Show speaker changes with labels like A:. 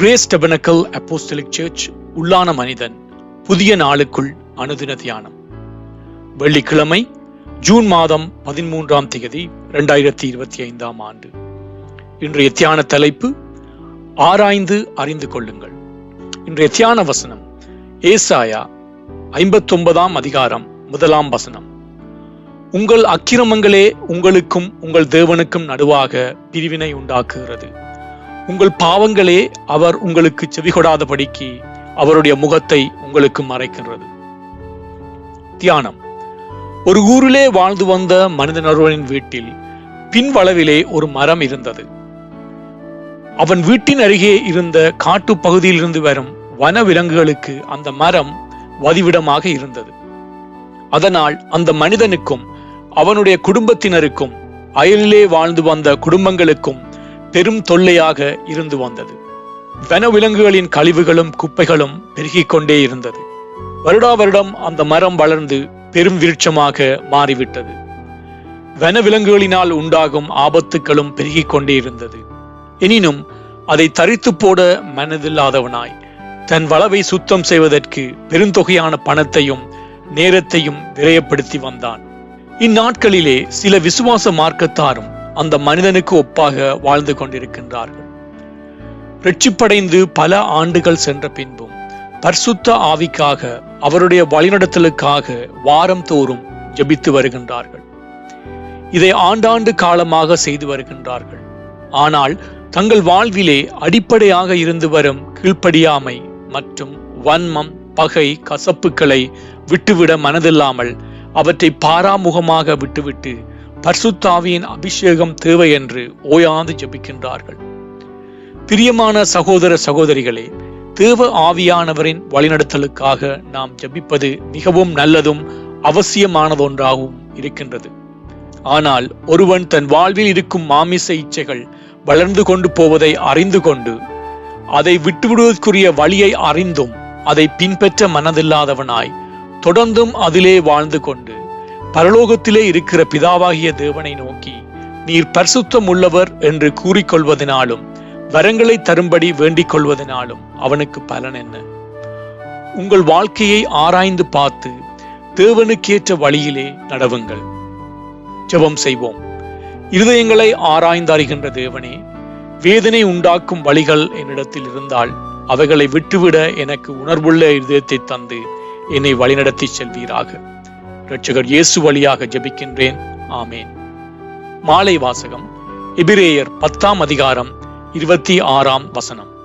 A: Grace டெபனக்கல் apostolic search உள்ளான மனிதன் புதிய நாளுக்குள் அனுதின தியானம். வெள்ளிக்கிழமை ஜூன் மாதம் பதிமூன்றாம் தேதி இரண்டாயிரத்தி இருபத்தி ஐந்தாம் ஆண்டு. இன்றைய தியான தலைப்பு ஆராய்ந்து அறிந்து கொள்ளுங்கள். இன்றைய தியான வசனம் ஏசாயா ஐம்பத்தொன்பதாம் அதிகாரம் முதலாம் வசனம். உங்கள் அக்கிரமங்களே உங்களுக்கும் உங்கள் தேவனுக்கும் நடுவாக பிரிவினை உண்டாக்குகிறது. உங்கள் பாவங்களே அவர் உங்களுக்கு செவிகொடாதபடிக்கு அவருடைய முகத்தை உங்களுக்கு மறைக்கின்றது. தியானம். ஒரு ஊரிலே வாழ்ந்து வந்த மனிதன் ஒருவனின் வீட்டில் பின்வளவிலே ஒரு மரம் இருந்தது. அவன் வீட்டின் அருகே இருந்த காட்டு பகுதியிலிருந்து வரும் வன விலங்குகளுக்கு அந்த மரம் வதிவிடமாக இருந்தது. அதனால் அந்த மனிதனுக்கும் அவனுடைய குடும்பத்தினருக்கும் அயலிலே வாழ்ந்து வந்த குடும்பங்களுக்கும் பெரும் தொல்லையாக இருந்து வந்தது. வனவிலங்குகளின் கழிவுகளும் குப்பைகளும் பெருகிக் கொண்டே இருந்தது. வருடா வருடம் அந்த மரம் வளர்ந்து பெரும் விருட்சமாக மாறிவிட்டது. வனவிலங்குகளினால் உண்டாகும் ஆபத்துக்களும் பெருகிக் கொண்டே இருந்தது. எனினும் அதை தரித்து போட மனதில்லாதவனாய் தன் வளவை சுத்தம் செய்வதற்கு பெருந்தொகையான பணத்தையும் நேரத்தையும் விரயப்படுத்தி வந்தான். இந்நாட்களிலே சில விசுவாச மார்க்கத்தாரும் அந்த மனிதனுக்கு ஒப்பாக வாழ்ந்து கொண்டிருக்கின்றார்கள். ரட்சிப்படைந்து பல ஆண்டுகள் சென்ற பின்பும் பர்சுத்த ஆவிக்காக அவருடைய வழிநடத்தலுக்காக வாரம் தோறும் ஜபித்து வருகின்றார்கள். இதை ஆண்டாண்டு காலமாக செய்து வருகின்றார்கள். ஆனால் தங்கள் வாழ்விலே அடிப்படையாக இருந்து வரும் கீழ்ப்படியாமை மற்றும் வன்மம் பகை கசப்புக்களை விட்டுவிட மனதில்லாமல் அவற்றை பாராமுகமாக விட்டுவிட்டு பர்சுத்தாவியின் அபிஷேகம் தேவை என்று ஓயாது ஜபிக்கின்றார்கள். பிரியமான சகோதர சகோதரிகளே தேவ ஆவியானவரின் வழிநடத்தலுக்காக நாம் ஜபிப்பது மிகவும் நல்லதும் அவசியமானதொன்றாகவும் இருக்கின்றது. ஆனால் ஒருவன் தன் வாழ்வில் இருக்கும் மாமிச இச்சைகள் வளர்ந்து கொண்டு போவதை அறிந்து கொண்டு அதை விட்டுவிடுவதற்குரிய வழியை அறிந்தும் அதை பின்பற்ற மனதில்லாதவனாய் தொடர்ந்தும் அதிலே வாழ்ந்து கொண்டு பரலோகத்திலே இருக்கிற பிதாவாகிய தேவனை நோக்கி நீர் பரிசுத்தம் உள்ளவர் என்று கூறிக்கொள்வதனாலும் வரங்களை தரும்படி வேண்டிக் கொள்வதனாலும் அவனுக்கு பலன் என்ன? உங்கள் வாழ்க்கையை ஆராய்ந்து பார்த்து தேவனுக்கேற்ற வழியிலே நடவுங்கள். ஜெபம் செய்வோம். இருதயங்களை ஆராய்ந்து அறிகின்ற தேவனே வேதனை உண்டாக்கும் வழிகள் என்னிடத்தில் இருந்தால் அவைகளை விட்டுவிட எனக்கு உணர்வுள்ள இருதயத்தை தந்து என்னை வழிநடத்தி செல்வீராக. இரட்சகர் இயேசு வழியாக ஜெபிக்கின்றேன். ஆமேன். மாலை வாசகம் எபிரேயர் பத்தாம் அதிகாரம் இருபத்தி ஆறாம் வசனம்.